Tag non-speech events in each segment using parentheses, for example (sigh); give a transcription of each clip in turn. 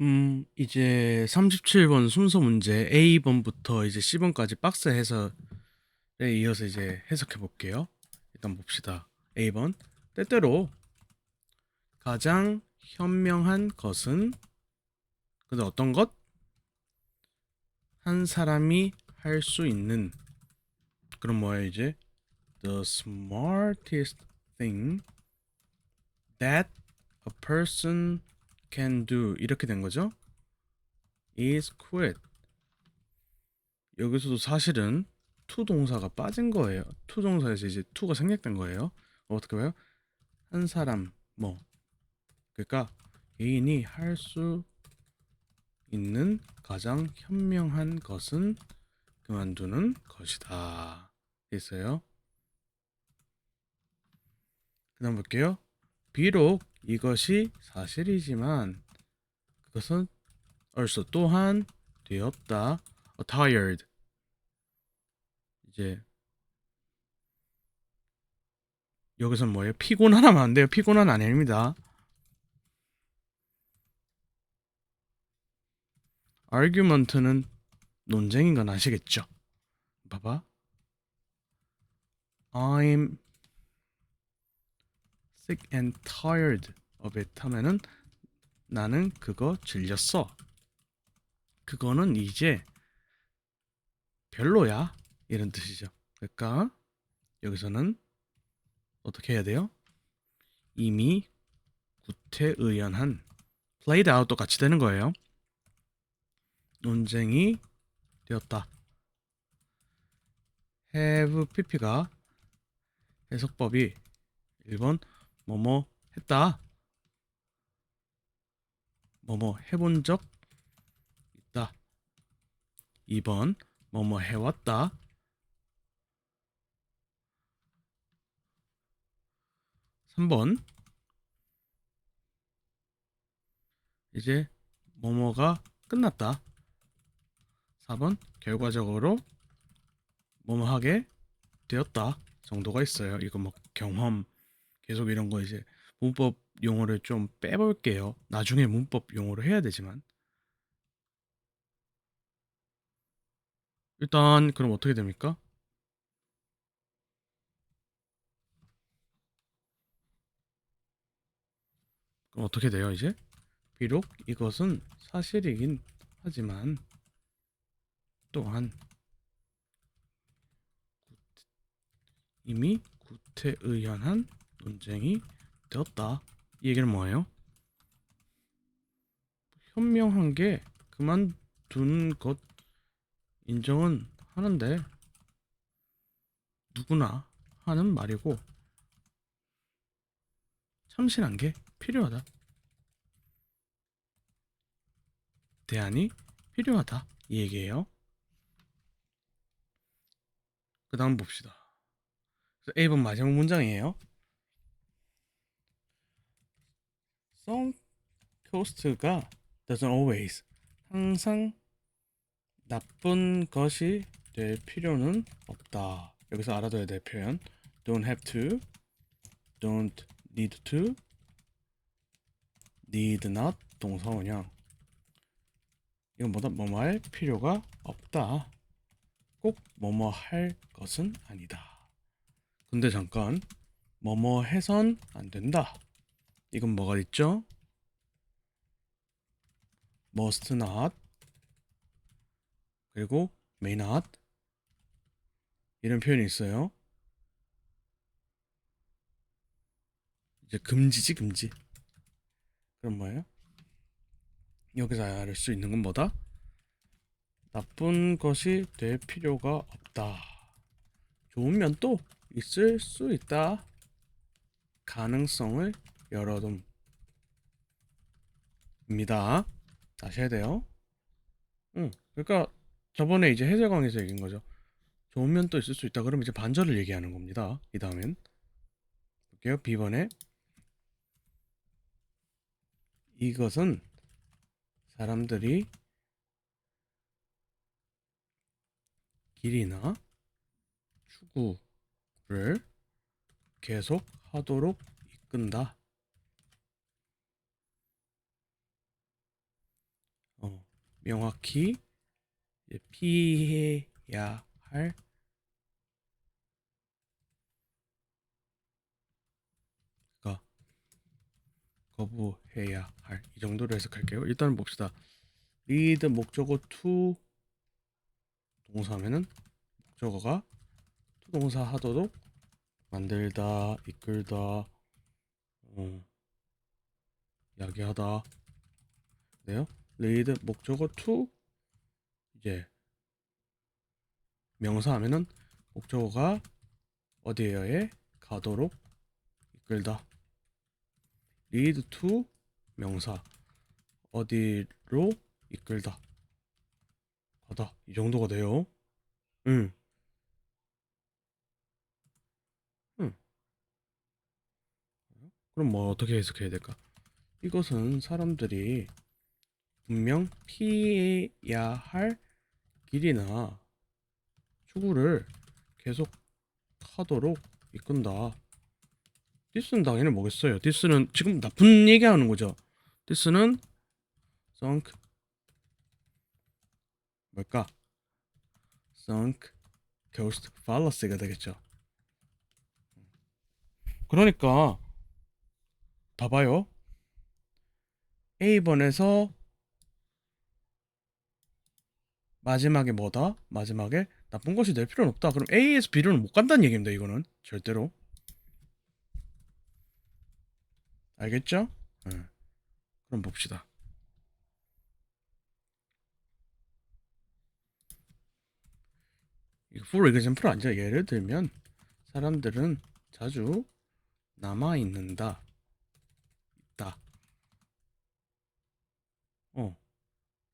음, 이제 37번 순서 문제 A번부터 이제 C번까지 박스 해설에 이어서 이제 해석해 볼게요. 일단 봅시다. A번. 때때로 가장 현명한 것은 근데 어떤 것? 한 사람이 할 수 있는 그럼 뭐예요, 이제? The smartest thing that a person can do 이렇게 된 거죠. is quit. 여기서도 사실은 to 동사가 빠진 거예요. to 동사에서 이제 to가 생략된 거예요. 어떻게 봐요? 한 사람 뭐 그러니까 개인이 할 수 있는 가장 현명한 것은 그만두는 것이다. 있어요. 그다음 볼게요. 비록 이것이 사실이지만 그것은 also 또한 되었다. 어, tired 이제 여기서 뭐예요? 피곤하면 안 돼요. 피곤한 아닙니다. argument는 논쟁인 건 아시겠죠? 봐봐. I'm sick and tired of it 하면은 나는 그거 질렸어. 그거는 이제 별로야. 이런 뜻이죠. 그러니까 여기서는 어떻게 해야 돼요? 이미 구태의연한 played out도 같이 되는 거예요. 논쟁이 되었다. have pp가 해석법이 1번 뭐뭐 했다. 뭐뭐 해본 적 있다. 2번 뭐뭐 해왔다. 3번 이제 뭐뭐가 끝났다. 4번 결과적으로 뭐뭐 하게 되었다 정도가 있어요. 이거 뭐 경험 계속 이런 거 이제 문법 용어를 좀 빼볼게요. 나중에 문법 용어로 해야 되지만 일단 그럼 어떻게 됩니까? 그럼 어떻게 돼요 이제? 비록 이것은 사실이긴 하지만 또한 이미 구태의연한 논쟁이 되었다. 이 얘기는 뭐예요? 현명한 게 그만둔 것 인정은 하는데 누구나 하는 말이고 참신한 게 필요하다. 대안이 필요하다. 이 얘기예요. 그 다음 봅시다. A번 마지막 문장이에요. Some coast가 doesn't always 항상 나쁜 것이 될 필요는 없다. 여기서 알아둬야 될 표현 don't have to, don't need to, need not 동사원형 이건 뭐다 뭐뭐 할 필요가 없다. 꼭 뭐뭐 할 것은 아니다. 근데 잠깐 뭐뭐 해선 안 된다. 이건 뭐가 있죠? must not 그리고 may not 이런 표현이 있어요. 이제 금지지 금지. 그럼 뭐예요? 여기서 알 수 있는 건 뭐다? 나쁜 것이 될 필요가 없다. 좋은 면도 있을 수 있다. 가능성을 열어둠. 입니다. 다시 해야 돼요. 응. 그러니까 저번에 이제 해설강에서 얘기한 거죠. 좋은 면도 있을 수 있다. 그럼 이제 반절을 얘기하는 겁니다. 이 다음엔 볼게요. B번에 이것은 사람들이 길이나 추구를 계속 하도록 이끈다. 명확히 피해야 할가 거부해야 할 이 정도로 해석할게요. 일단 봅시다. 리드 목적어 to 동사면은 목적어가 to 동사 하도록 만들다, 이끌다, 어, 이야기하다. 네요. 리드 목적어 to 이제 명사 하면은 목적어가 어디에요에 가도록 이끌다. lead to 명사 어디로 이끌다 가다 이 정도가 돼요. 응. 응. 그럼 뭐 어떻게 해석해야 될까? 이것은 사람들이 분명 피해야 할 길이나 추구를 계속 하도록 이끈다. 디스는 당연히 뭐겠어요? 디스는 지금 나쁜 얘기하는 거죠. 디스는 sunk 뭘까? sunk ghost fallacy가 되겠죠. 그러니까 봐봐요. A번에서 마지막에 뭐다? 마지막에 나쁜 것이 될 필요는 없다. 그럼 A에서 B로는 못 간다는 얘기입니다. 이거는 절대로. 알겠죠? 응. 그럼 봅시다. for example 아니죠? 예를 들면 사람들은 자주 남아 있는다. 있다. 어.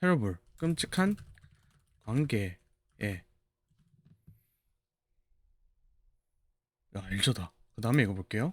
terrible. 끔찍한 관계에 야, 일조다. 그 다음에 이거 볼게요.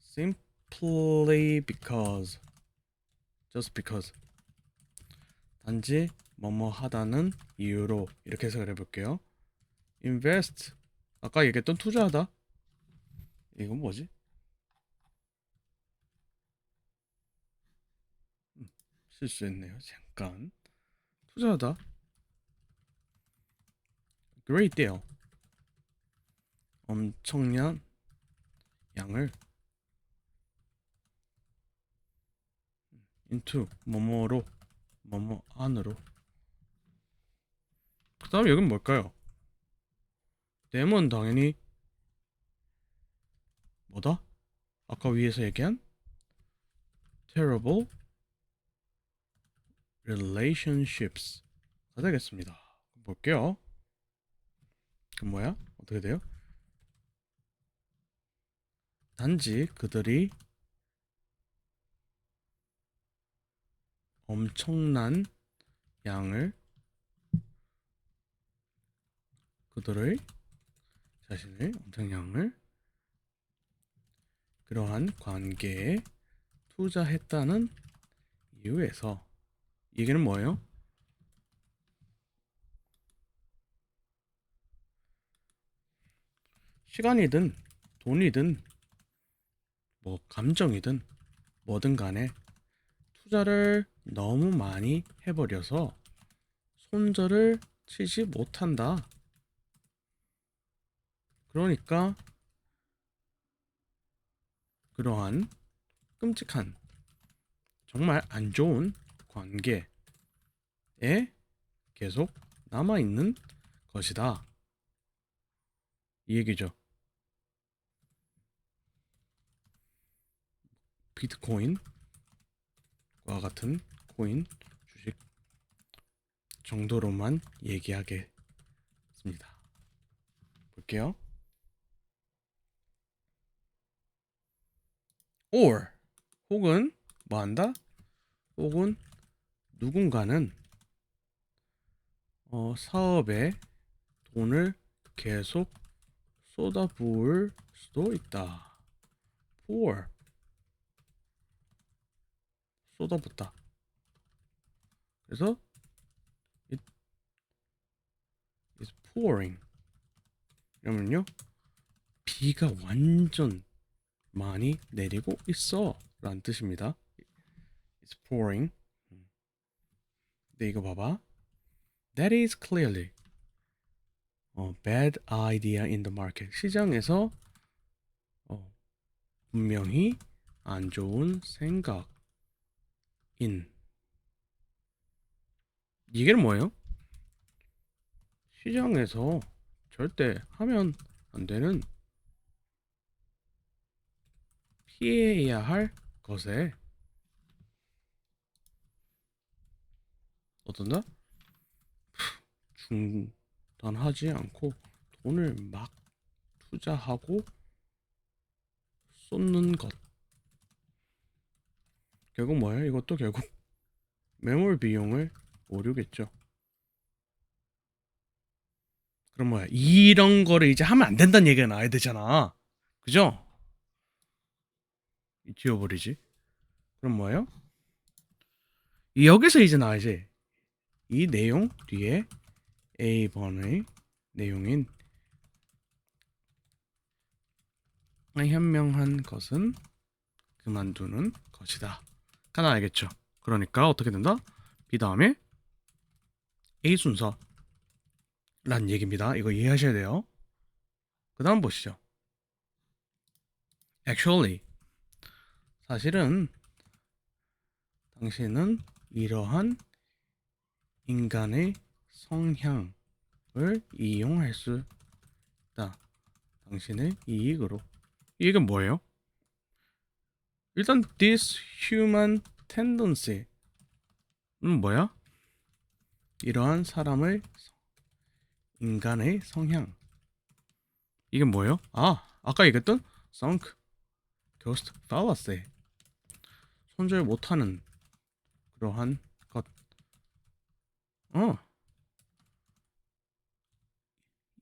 simply because just because 단지 뭐뭐 하다는 이유로 이렇게 해석을 해볼게요. invest 아까 얘기했던 투자하다 이건 뭐지? 음, 실수했네요. 잠깐 투자하다 great deal 엄청난 양을 into 뭐뭐로 뭐뭐 안으로 그 다음 여긴 뭘까요? 댐은 당연히 뭐다? 아까 위에서 얘기한 terrible relationships 가 되겠습니다 볼게요 그 뭐야? 어떻게 돼요? 단지 그들이 엄청난 양을 그들의 자신의 엄청난 양을 그러한 관계에 투자했다는 이유에서 이 얘기는 뭐예요? 시간이든 돈이든 뭐 감정이든 뭐든 간에 투자를 너무 많이 해버려서 손절을 치지 못한다. 그러니까 그러한 끔찍한 정말 안 좋은 관계에 계속 남아 있는 것이다. 이 얘기죠. 비트코인과 같은 코인 주식 정도로만 얘기하겠습니다. 볼게요. or 혹은 뭐 한다? 혹은 누군가는 어, 사업에 돈을 계속 쏟아부을 수도 있다. pour 쏟아붓다. 그래서 it is pouring. 이러면요 비가 완전 많이 내리고 있어 라는 뜻입니다. It's pouring. 근데 이거 봐봐. That is clearly 어, bad idea in the market. 시장에서 어, 분명히 안 좋은 생각인 이게 뭐예요? 시장에서 절대 하면 안 되는 피해야 할 것에 어떤다? 중단하지 않고 돈을 막 투자하고 쏟는 것. 결국 뭐예요? 이것도 결국 매몰 비용을 오류겠죠. 그럼 뭐야? 이런 거를 이제 하면 안 된다는 얘기가 나와야 되잖아. 그죠? 지워버리지. 그럼 뭐예요? 여기서 이제 나와야지. 이 내용 뒤에 A번의 내용인 현명한 것은 그만두는 것이다. 하나 알겠죠? 그러니까 어떻게 된다? B 다음에 A 순서 란 얘기입니다. 이거 이해하셔야 돼요. 그 다음 보시죠. Actually 사실은 당신은 이러한 인간의 성향을 이용할 수 있다. 당신의 이익으로. 이익은 뭐예요? 일단 this human tendency는 뭐야? 이러한 사람의 인간의 성향. 이게 뭐예요? 아, 아까 얘기했던 sunk ghost fallacy. 손절 못하는 그러한 것. 어.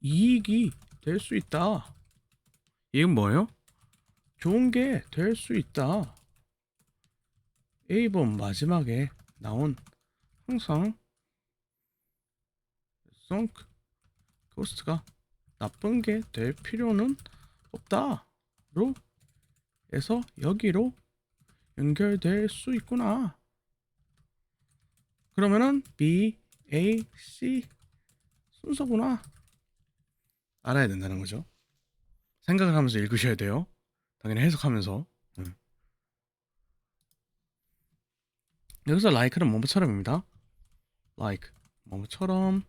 이익이 될 수 있다. 이건 뭐예요? 좋은 게 될 수 있다. A번 마지막에 나온 항상 sunk ghost가 나쁜 게 될 필요는 없다로 해서 여기로 연결될 수 있구나. 그러면은 B, A, C 순서구나. 알아야 된다는 거죠. 생각을 하면서 읽으셔야 돼요. 당연히 해석하면서. 음. 여기서 like는 뭐뭐처럼입니다. like 뭐뭐처럼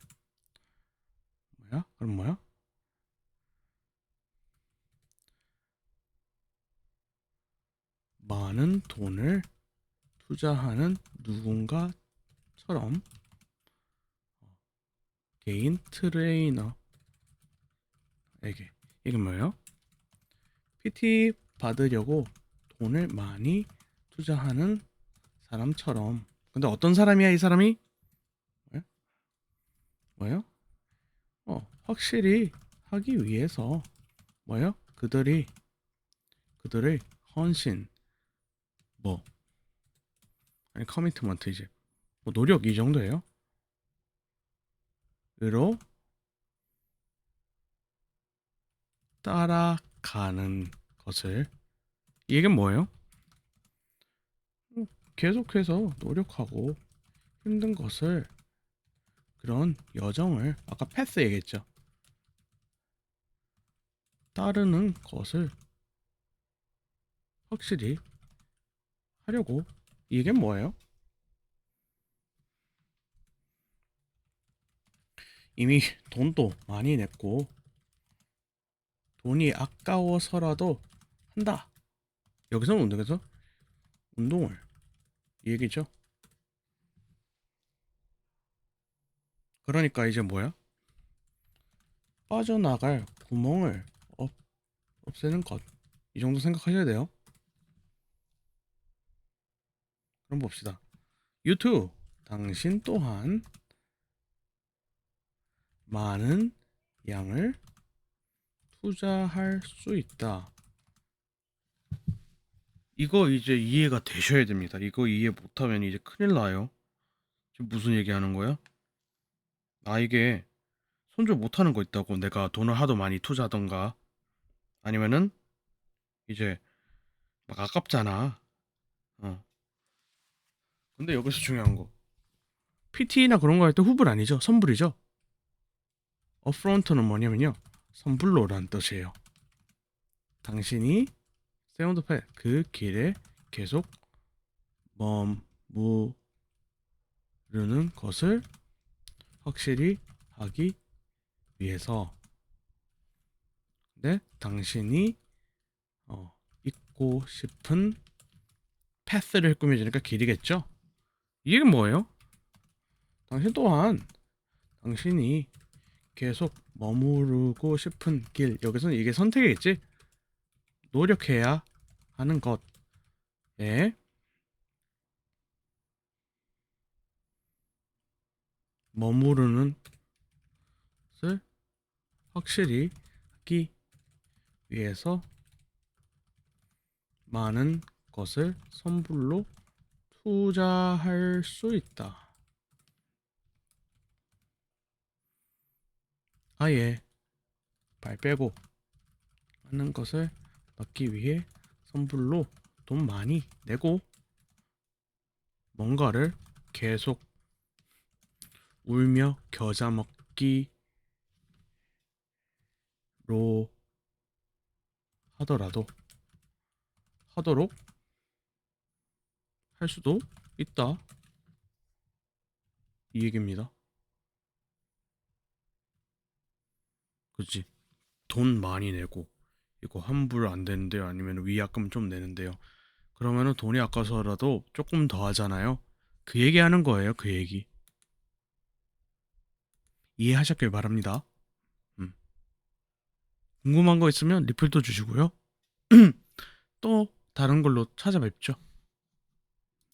뭐야? 그럼 뭐야? 많은 돈을 투자하는 누군가처럼 개인 트레이너에게 이게 뭐예요? PT 받으려고 돈을 많이 투자하는 사람처럼 근데 어떤 사람이야 이 사람이? 뭐야? 뭐예요? 어 확실히 하기 위해서 뭐예요? 그들이 그들의 헌신 뭐 아니 커미트먼트 이제 뭐 노력 이 정도예요. 으로 따라가는 것을 이게 뭐예요? 음, 계속해서 노력하고 힘든 것을 그런 여정을 아까 패스 얘기했죠. 따르는 것을 확실히 하려고 이게 뭐예요? 이미 돈도 많이 냈고 돈이 아까워서라도 한다. 여기서는 운동에서 운동을 이 얘기죠. 그러니까 이제 뭐야? 빠져나갈 구멍을 없, 없애는 것. 이 정도 생각하셔야 돼요. 그럼 봅시다. 유튜브 당신 또한 많은 양을 투자할 수 있다. 이거 이제 이해가 되셔야 됩니다. 이거 이해 못하면 이제 큰일 나요. 지금 무슨 얘기하는 거야? 나에게 손절 못하는 거 있다고 내가 돈을 하도 많이 투자하던가 아니면은 이제 막 아깝잖아. 어. 근데 여기서 중요한 거 PT나 그런 거 할 때 후불 아니죠? 선불이죠? Upfront는 뭐냐면요. 선불로라는 뜻이에요. 당신이 세운드 패 그 길에 계속 머무르는 것을 확실히 하기 위해서 네, 당신이 어, 있고 싶은 패스를 꾸며주니까 길이겠죠? 이게 뭐예요? 당신 또한 당신이 계속 머무르고 싶은 길 여기서는 이게 선택이겠지? 노력해야 하는 것에 머무르는 것을 확실히 하기 위해서 많은 것을 선불로 투자할 수 있다. 아예 발 빼고 하는 것을 막기 위해 선불로 돈 많이 내고 뭔가를 계속 울며 겨자 먹기로 하더라도 하도록 할 수도 있다. 이 얘기입니다. 그치. 돈 많이 내고 이거 환불 안 되는데요. 아니면 위약금 좀 내는데요. 그러면은 돈이 아까서라도 조금 더 하잖아요. 그 얘기 하는 거예요. 그 얘기. 이해하셨길 바랍니다. 음. 궁금한 거 있으면 리플도 주시고요. (clears throat) 또 다른 걸로 찾아뵙죠.